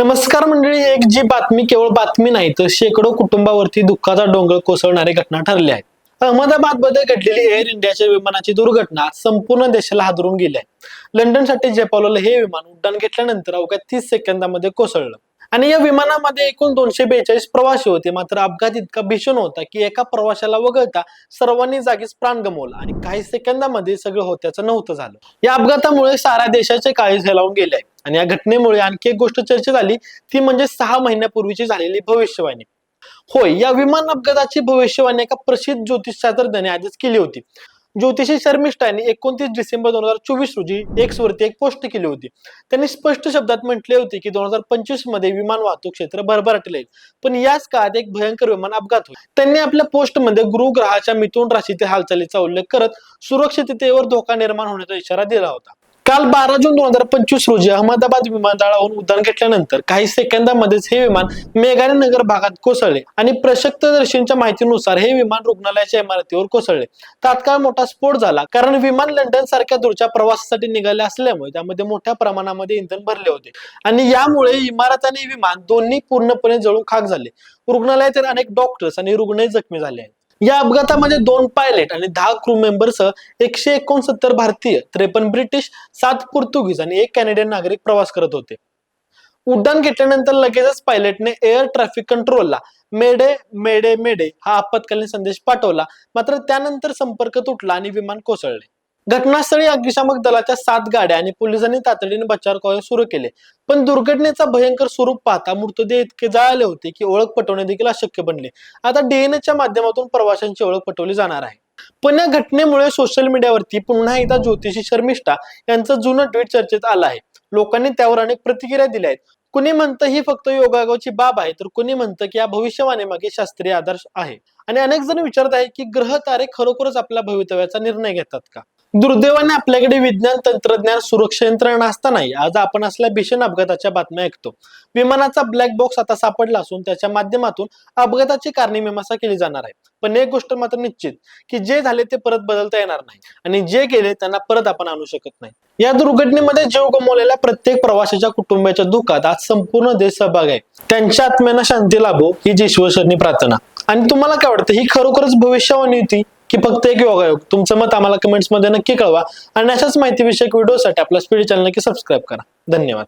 नमस्कार मंडळी एक जी बातमी केवळ बातमी नाही तर शेकडो कुटुंबावरती दुःखाचा डोंगर कोसळणारी घटना ठरली आहे. अहमदाबादमध्ये घडलेली एअर इंडियाच्या विमानाची दुर्घटना संपूर्ण देशाला हादरून गेली आहे. लंडनसाठी झेपावलेलं हे विमान उड्डाण घेतल्यानंतर अवघ्या तीस सेकंदामध्ये कोसळलं. आणि या विमानामध्ये एकूण दोनशे बेचाळीस प्रवासी होते. मात्र अपघात इतका भीषण होता की एका प्रवाशाला वगळता सर्वांनी जागीच प्राण गमवला आणि काही सेकंदामध्ये सगळं होत्याचं नव्हतं झालं. या अपघातामुळे साऱ्या देशाचे काळी झेलावून गेले आहे आणि या घटनेमुळे आणखी एक गोष्ट चर्चेत आली ती म्हणजे सहा महिन्यापूर्वीची झालेली भविष्यवाणी. होय या विमान अपघाताची भविष्यवाणी एका प्रसिद्ध ज्योतिषशास्त्रज्ञाने आधीच केली होती. ज्योतिषी शर्मिष्ठा एकोणतीस डिसेंबर दोन हजार चोवीस रोजी एक्स वरती एक पोस्ट केली होती. त्यांनी स्पष्ट शब्दात म्हटले होते की दोन हजार पंचवीसमध्ये विमान वाहतूक क्षेत्र भरभराटले येईल. पण याच काळात एक भयंकर विमान अपघात होईल. त्यांनी आपल्या पोस्टमध्ये गुरु ग्रहाच्या मिथुन राशीतील हालचालीचा उल्लेख करत सुरक्षिततेवर धोका निर्माण होण्याचा इशारा दिला होता. काल बारा जून दोन हजार पंचवीस रोजी अहमदाबाद विमानतळावरून उड्डाण घेतल्यानंतर काही सेकंदामध्येच हे विमान मेघालय नगर भागात कोसळले आणि प्रत्यक्षदर्शींच्या माहितीनुसार हे विमान रुग्णालयाच्या इमारतीवर कोसळले. तात्काळ मोठा स्फोट झाला कारण विमान लंडन सारख्या दूरच्या प्रवासासाठी निघाले असल्यामुळे त्यामध्ये मोठ्या प्रमाणामध्ये इंधन भरले होते. आणि यामुळे इमारत आणि विमान दोन्ही पूर्णपणे जळून खाक झाले. रुग्णालयातील अनेक डॉक्टर्स आणि रुग्णही जखमी झाले आहेत. या अपघातामध्ये दोन पायलट आणि दहा क्रू मेंबरसह एकशे एकोणसत्तर भारतीय त्रेपन्न ब्रिटिश सात पोर्तुगीज आणि एक कॅनेडियन नागरिक प्रवास करत होते. उड्डाण घेतल्यानंतर लगेचच पायलटने एअर ट्रॅफिक कंट्रोलला मेडे मेडे मेडे हा आपत्कालीन संदेश पाठवला. मात्र त्यानंतर संपर्क तुटला आणि विमान कोसळले. घटनास्थळी अग्निशामक दलाच्या सात गाड्या आणि पोलिसांनी तातडीने बचाव कार्य सुरू केले. पण दुर्घटनेचा भयंकर स्वरूप पाहता मृतदेह इतके जळाले होते की ओळख पटवणे देखील अशक्य बनले. आता डीएनएच्या माध्यमातून प्रवाशांची ओळख पटवली जाणार आहे. पण या घटनेमुळे सोशल मीडियावरती पुन्हा एकदा ज्योतिषी शर्मिष्ठा यांचं जुनं ट्विट चर्चेत आलं आहे. लोकांनी त्यावर अनेक प्रतिक्रिया दिल्या आहेत. कुणी म्हणतं ही फक्त योगायोगाची बाब आहे तर कुणी म्हणतं की या भविष्यवाणी मागे शास्त्रीय आदर्श आहे. आणि अनेक जण विचारत आहेत की ग्रह तारे खरोखरच आपल्या भवितव्याचा निर्णय घेतात का? दुर्दैवाने आपल्याकडे विज्ञान तंत्रज्ञान सुरक्षा यंत्रणा असतानाही आज आपण असल्या भीषण अपघाताच्या बातम्या ऐकतो. विमानाचा ब्लॅक बॉक्स आता सापडला असून त्याच्या माध्यमातून अपघाताची कारणे मीमांसा केली जाणार आहे. पण एक गोष्ट मात्र निश्चित की जे झाले ते परत बदलता येणार नाही आणि जे केले त्यांना परत आपण आणू शकत नाही. या दुर्घटनेमध्ये जीव गमावलेल्या प्रत्येक प्रवाशाच्या कुटुंबाच्या दुःखात आज संपूर्ण देश सहभाग आहे. त्यांच्या आत्म्यांना शांती लाभो ही जी प्रार्थना. आणि तुम्हाला काय वाटतं ही खरोखरच भविष्यवाणी होती? की फक्त एक योगायोग तुमचं मत आम्हाला कमेंट्समध्ये नक्की कळवा. आणि अशाच माहितीविषयक व्हिडिओसाठी आपल्या स्पीड चॅनल नक्की सबस्क्राईब करा. धन्यवाद.